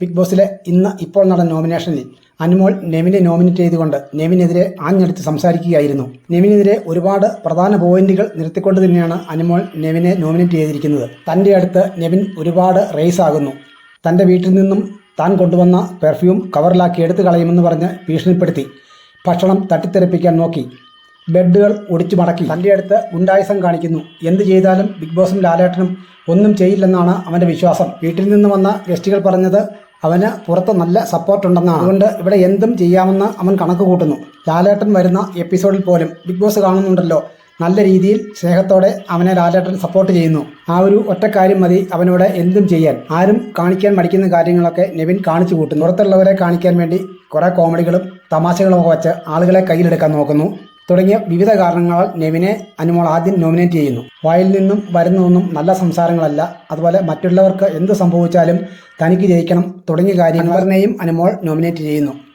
Big ബോസിലെ ഇന്ന് ഇപ്പോൾ നടന്ന നോമിനേഷനിൽ അനുമോൾ നെവിനെ നോമിനേറ്റ് ചെയ്തുകൊണ്ട് നെവിനെതിരെ ആഞ്ഞടിച്ച് സംസാരിക്കുകയായിരുന്നു. നെവിനെതിരെ ഒരുപാട് പ്രധാന പോയിന്റുകൾ നിർത്തിക്കൊണ്ട് തന്നെയാണ് അനുമോൾ നെവിനെ നോമിനേറ്റ് ചെയ്തിരിക്കുന്നത്. തന്റെ അടുത്ത് നെവിൻ ഒരുപാട് റേസ് ആകുന്നു. തന്റെ വീട്ടിൽ നിന്നും താൻ കൊണ്ടുവന്ന പെർഫ്യൂം കവറിലാക്കി എടുത്തു കളയുമെന്ന് പറഞ്ഞ് ഭീഷണിപ്പെടുത്തി. ഭക്ഷണം തട്ടിത്തെറിപ്പിക്കാൻ നോക്കി. ബെഡുകൾ ഒടിച്ചു മടക്കി. തന്റെ അടുത്ത് ഗുണ്ടായുസം കാണിക്കുന്നു. എന്ത് ചെയ്താലും ബിഗ് ബോസും ലാലേട്ടനും ഒന്നും ചെയ്യില്ലെന്നാണ് അവന്റെ വിശ്വാസം. വീട്ടിൽ നിന്ന് വന്ന ഗസ്റ്റുകൾ പറഞ്ഞത് അവന് പുറത്ത് നല്ല സപ്പോർട്ടുണ്ടെന്നാണ് അതുകൊണ്ട് ഇവിടെ എന്തും ചെയ്യാമെന്ന് അവൻ കണക്ക് കൂട്ടുന്നു. ലാലേട്ടൻ വരുന്ന എപ്പിസോഡിൽ പോലും ബിഗ് ബോസ് കാണുന്നുണ്ടല്ലോ. നല്ല രീതിയിൽ സ്നേഹത്തോടെ അവനെ ലാലേട്ടൻ സപ്പോർട്ട് ചെയ്യുന്നു. ആ ഒരു ഒറ്റ കാര്യം മതി അവനോട് എന്തും ചെയ്യാൻ. ആരും കാണിക്കാൻ മടിക്കുന്ന കാര്യങ്ങളൊക്കെ നെവിൻ കാണിച്ചു കൂട്ടുന്നു. പുറത്തുള്ളവരെ കാണിക്കാൻ വേണ്ടി കുറേ കോമഡികളും തമാശകളും ഒക്കെ വെച്ച് ആളുകളെ കയ്യിലെടുക്കാൻ നോക്കുന്നു. തുടങ്ങിയ വിവിധ കാരണങ്ങളാൽ നെവിനെ അനുമോൾ ആദ്യം നോമിനേറ്റ് ചെയ്യുന്നു. വായിൽ നിന്നും വരുന്നതൊന്നും നല്ല സംസാരങ്ങളല്ല. അതുപോലെ മറ്റുള്ളവർക്ക് എന്ത് സംഭവിച്ചാലും തനിക്ക് ജയിക്കണം തുടങ്ങിയ കാര്യങ്ങളെയും അനുമോൾ നോമിനേറ്റ് ചെയ്യുന്നു.